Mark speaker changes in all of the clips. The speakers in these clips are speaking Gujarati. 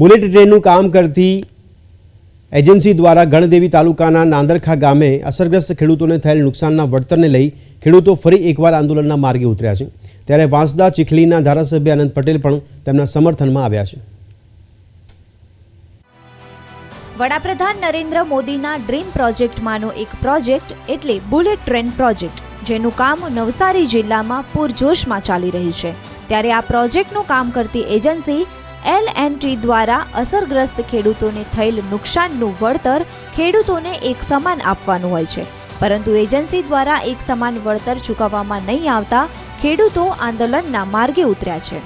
Speaker 1: બુલેટ ટ્રેનનું કામ કરતી એજન્સી દ્વારા ગણદેવી તાલુકાના નાંદરખા ગામે અસરગ્રસ્ત ખેડૂતોને થયેલ નુકસાનના વળતરને લઈ ખેડૂતો ફરી એકવાર આંદોલનના માર્ગે ઉતર્યા છે. ત્યારે વાંસદા ચીખલીના ધારાસભ્ય અનંત પટેલ પણ તેમના સમર્થનમાં આવ્યા છે.
Speaker 2: વડાપ્રધાન નરેન્દ્ર મોદીના ડ્રીમ પ્રોજેક્ટમાંનો એક પ્રોજેક્ટ એટલે બુલેટ ટ્રેન પ્રોજેક્ટ, જેનું કામ નવસારી જિલ્લામાં પૂરજોશમાં ચાલી રહ્યું છે. ત્યારે આ પ્રોજેક્ટનું કામ કરતી એજન્સી એલ એન્ડ ટી દ્વારા અસરગ્રસ્ત ખેડૂતોને થયેલ નુકસાનનું વળતર ખેડૂતોને એક સમાન આપવાનું હોય છે. પરંતુ એજન્સી દ્વારા એક સમાન વળતર ચૂકવવામાં નહીં આવતા ખેડૂતો આંદોલનના માર્ગે ઉતર્યા છે.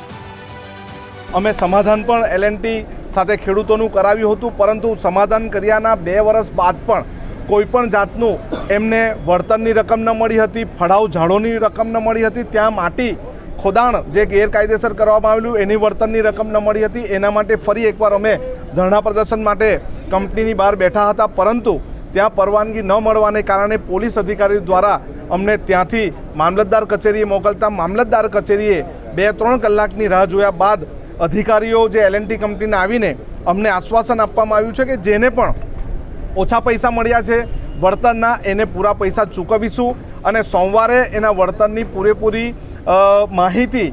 Speaker 3: અમે સમાધાન પણ એલએનટી સાથે ખેડૂતોનું કરાવ્યું હતું, પરંતુ સમાધાન કર્યાના બે વર્ષ બાદ પણ કોઈ પણ જાતનું એમને વળતરની રકમ ન મળી હતી, ફળાવ ઝાડોની રકમ ન મળી હતી, ત્યાં માટી ખોદાણ જે ગેરકાયદેસર કરવામાં આવેલું, એની વળતરની રકમ ન મળી હતી. એના માટે ફરી એકવાર અમે ધરણા પ્રદર્શન માટે કંપનીની બહાર બેઠા હતા. પરંતુ ત્યાં પરવાનગી ન મળવાને કારણે પોલીસ અધિકારીઓ દ્વારા અમને ત્યાંથી મામલતદાર કચેરીએ મોકલતા મામલતદાર કચેરીએ બે ત્રણ કલાકની રાહ જોયા બાદ અધિકારીઓ જે એલએનટી કંપનીને આવીને અમને આશ્વાસન આપવામાં આવ્યું છે કે જેને પણ ઓછા પૈસા મળ્યા છે, વળતરના એને પૂરા પૈસા ચૂકવીશું અને સોમવારે એના વળતરની પૂરેપૂરી માહિતી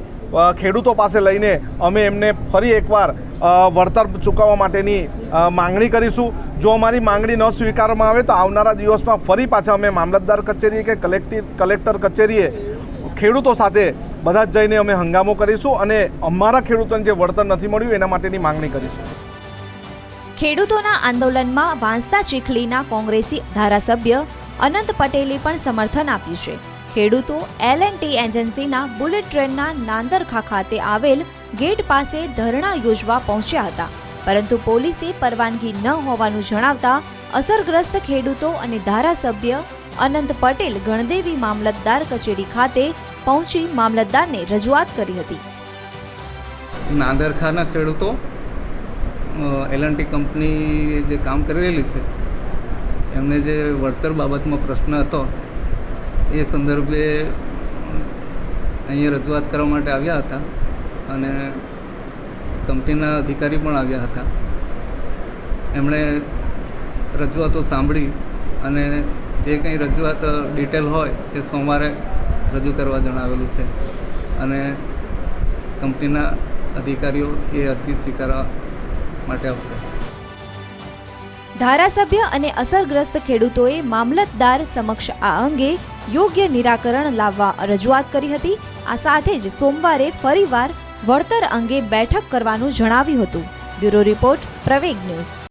Speaker 3: ખેડૂતો પાસે લઈને અમે એમને ફરી એકવાર વળતર ચૂકવવા માટેની માંગણી કરીશું. જો અમારી માંગણી ન સ્વીકારવામાં આવે તો આવનારા દિવસમાં ફરી પાછા અમે મામલતદાર કચેરી કે કલેક્ટી, કલેક્ટર કચેરીએ ખેડૂતો સાથે બધા જ જઈને અમે હંગામો કરીશું અને અમારા ખેડૂતોને જે વળતર નથી મળ્યું એના માટેની માંગણી કરીશું.
Speaker 2: ખેડૂતોના આંદોલનમાં વાંસદા ચીખલીના કોંગ્રેસી ધારાસભ્ય અનંત પટેલે પણ સમર્થન આપ્યું છે. ખેડૂતો એલ એન્ડ ટી એજન્સીના બુલેટ ટ્રેનના નાંદરખા ખાતે આવેલ ગેટ પાસે ધરણા યોજવા પહોંચ્યા હતા. પરંતુ પોલીસે પરવાનગી ન હોવાનું જણાવતા અસરગ્રસ્ત ખેડૂતો અને ધારાસભ્ય અનંત પટેલ ગણદેવી મામલતદાર કચેરી ખાતે પહોંચી મામલતદારને રજૂઆત કરી હતી.
Speaker 4: નાંદરખાના ખેડૂતો એલ એન્ડ ટી કંપની જે કામ કરી રહેલી છે, એમને જે વળતર બાબતમાં પ્રશ્ન હતો એ સંદર્ભે અહીંયા રજૂઆત કરવા માટે આવ્યા હતા અને કંપનીના અધિકારી પણ આવ્યા હતા. એમણે રજૂઆતો સાંભળી અને જે કંઈ રજૂઆત ડિટેલ હોય તે સોમવારે રજૂ કરવા જણાવેલું છે. અને કંપનીના અધિકારીઓ એ અરજી સ્વીકારવા માટે આવશે.
Speaker 2: ધારાસભ્ય અને અસરગ્રસ્ત ખેડૂતોએ મામલતદાર સમક્ષ આ અંગે યોગ્ય નિરાકરણ લાવવા રજૂઆત કરી હતી. આ સાથે જ સોમવારે ફરીવાર વળતર અંગે બેઠક કરવાનું જણાવ્યું હતું. Bureau report Praveg news.